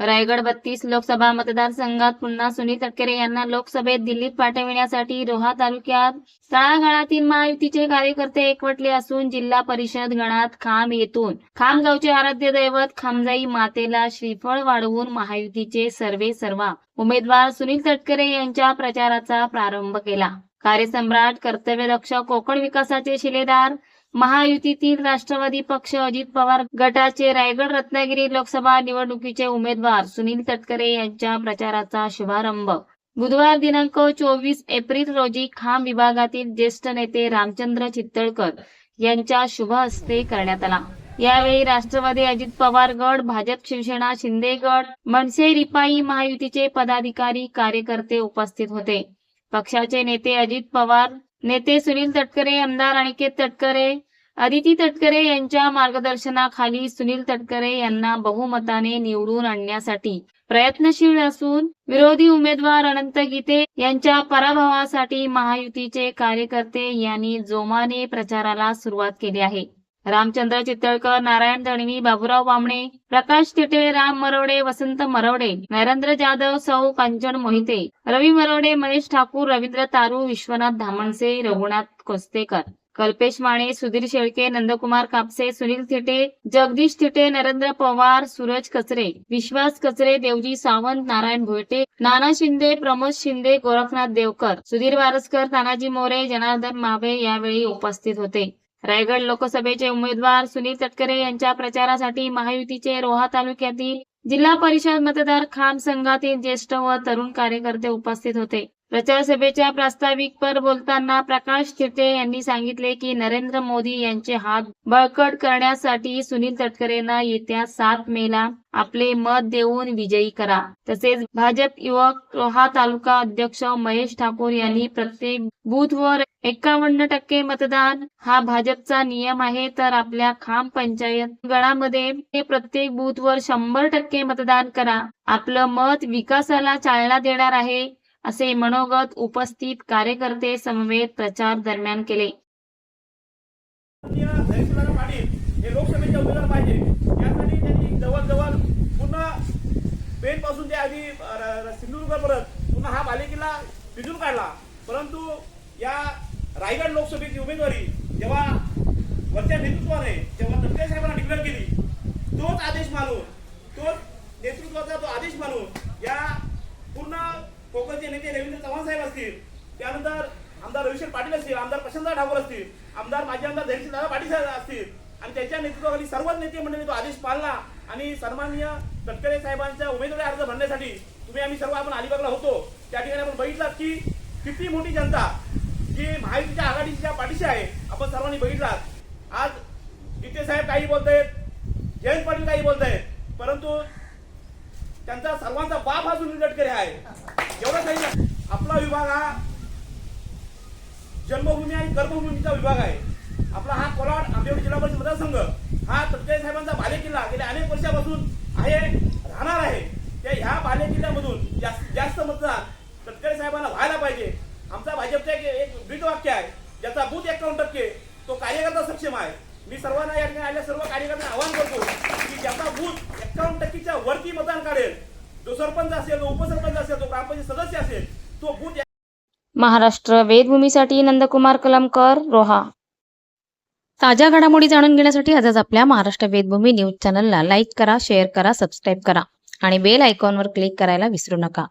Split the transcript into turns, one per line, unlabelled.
रायगड बत्तीस लोकसभा मतदारसंघात पुन्हा सुनील तटकरे यांना लोकसभेत दिल्लीत पाठविण्यासाठी रोहा तालुक्यात तळागाळातील महायुतीचे कार्यकर्ते एकवटले असून जिल्हा परिषद गणात खाम येथून. खामगावचे आराध्य दैवत खामजाई मातेला श्रीफळ वाढवून महायुतीचे सर्वे सर्वा. उमेदवार सुनील तटकरे यांच्या प्रचाराचा प्रारंभ केला. कार्यसम्राट कर्तव्यदक्ष कोकण विकासाचे शिलेदार महायुतीतील राष्ट्रवादी पक्ष अजित पवार गटाचे रायगड रत्नागिरी लोकसभा निवडणुकीचे उमेदवार सुनील तटकरे यांच्या प्रचाराचा शुभारंभ. बुधवार दिनांक चोवीस एप्रिल रोजी खाम विभागातील ज्येष्ठ नेते रामचंद्र चित्तळकर यांच्या शुभ हस्ते करण्यात आला. यावेळी राष्ट्रवादी अजित पवार गट भाजप शिवसेना शिंदे गट मनसे रिपाई महायुतीचे पदाधिकारी कार्यकर्ते उपस्थित होते. पक्षाचे नेते अजित पवार नेते सुनील तटकरे आमदार अनिकेत तटकरे अदिती तटकरे यांच्या मार्गदर्शनाखाली सुनील तटकरे यांना बहुमताने निवडून आणण्यासाठी प्रयत्नशील असून विरोधी उमेदवार अनंत गीते यांच्या पराभवासाठी महायुतीचे कार्यकर्ते यांनी जोमाने प्रचाराला सुरुवात केली आहे. रामचंद्र चितळकर नारायण दणवी बाबुराव बामणे प्रकाश तिटे राम मरवडे वसंत मरवडे नरेंद्र जाधव सौ कांचन मोहिते रवी मरवडे महेश ठाकूर रवींद्र तारू विश्वनाथ धामणसे रघुनाथ कोस्तेकर. कल्पेश माने सुधीर शेळके नंदकुमार कापसे सुनील थिटे जगदीश थिटे नरेंद्र पवार सूरज कचरे विश्वास कचरे देवजी सावंत नारायण भोयटे नाना शिंदे प्रमोद शिंदे गोरखनाथ देवकर सुधीर वारसकर तानाजी मोरे जनार्दन मावे यावेळी उपस्थित होते. रायगड लोकसभेचे उमेदवार सुनील तटकरे यांच्या प्रचारासाठी महायुतीचे रोहा तालुक्यातील जिल्हा परिषद मतदार खाम संघातील ज्येष्ठ व तरुण कार्यकर्ते उपस्थित होते. प्रचार सभेच्या प्रास्ताविकपर बोलताना प्रकाश थिटे यांनी सांगितले की नरेंद्र मोदी यांचे हात बळकट करण्यासाठी सुनील तटकरेंना येत्या सात मेला आपले मत देऊन विजयी करा. तसेच भाजप युवक रोहा तालुका अध्यक्ष महेश ठाकूर यांनी प्रत्येक बूथवर एकावन्न टक्के मतदान हा भाजपचा नियम आहे. तर आपल्या खाम पंचायत गणामध्ये ते प्रत्येक बूथवर शंभर टक्के मतदान करा. आपलं मत विकासाला चालना देणार आहे. असे मनोगत उपस्थित कार्यकर्ते समवेत प्रचार दरम्यान केले.
माननीय हे उमेदवार पाहिजे. यासाठी त्यांनी जवळजवळ पूर्ण पेनपासून ते आधी सिंधुदुर्ग परत पुन्हा हा बालेकिल्ला पिजून काढला. परंतु या रायगड लोकसभेची उमेदवारी जेव्हा वरच्या नेतृत्वाने तेव्हा तटकरे साहेबांना डिक्लेअर केली तोच आदेश मानून तोच नेतृत्वाचा तो आदेश मानून या पूर्ण कोकणचे नेते रवींद्र चव्हाण साहेब असतील त्यानंतर आमदार रविशेठ पाटील असतील आमदार प्रशांतदार ठाकूर असतील आमदार माजी आमदार धैर्यशीलदादा पाटील साहेब असतील आणि त्यांच्या नेतृत्वाखाली सर्वच नेते मंडळी तो आदेश पाळला. आणि सन्माननीय तटकरे साहेबांच्या उमेदवारी अर्ज भरण्यासाठी तुम्ही आम्ही सर्व आपण अलिबागला होतो. त्या ठिकाणी आपण बघितलात की किती मोठी जनता जी महायुतीच्या आघाडीच्या पाठीशी आहे आपण सर्वांनी बघितलात आज गीते साहेब काही बोलतायत जयंत पाटील काही बोलतायत परंतु त्यांचा सर्वांचा बाप हा सुनील तटकरे आहे. एवढं नाही आपला विभाग हा जन्मभूमी आणि कर्मभूमीचा विभाग आहे. आपला हा कोलाड आंबेवडी जिल्हा परिषद मतदारसंघ हा तटकरे साहेबांचा बालेकिल्ला गेल्या अनेक वर्षापासून आहे राहणार आहे. त्या ह्या बालेकिल्ल्यामधून जास्त जास्त मतदान तटकरे साहेबांना व्हायला पाहिजे. आमचा भाजपचा एक एक ब्रीद वाक्य आहे. ज्याचा बूथ एकावन्न टक्के तो कार्यकर्ता सक्षम आहे. मी सर्वांना या ठिकाणी आलेल्या सर्व कार्यकर्त्यांना आवाहन करतो की ज्याचा बूथ एकावन्न टक्केच्या वरती मतदान काढेल जो सरपंच असेल जो उपसरपंच असेल तो ग्रामपंचायत सदस्य असेल तो बूथ
महाराष्ट्र वेदभूमीसाठी नंदकुमार कलमकर रोहा. ताज्या घडामोडी जाणून घेण्यासाठी आजच आपल्या महाराष्ट्र वेदभूमी न्यूज चॅनलला लाईक करा शेअर करा सबस्क्राईब करा आणि बेल आयकॉनवर क्लिक करायला विसरू नका.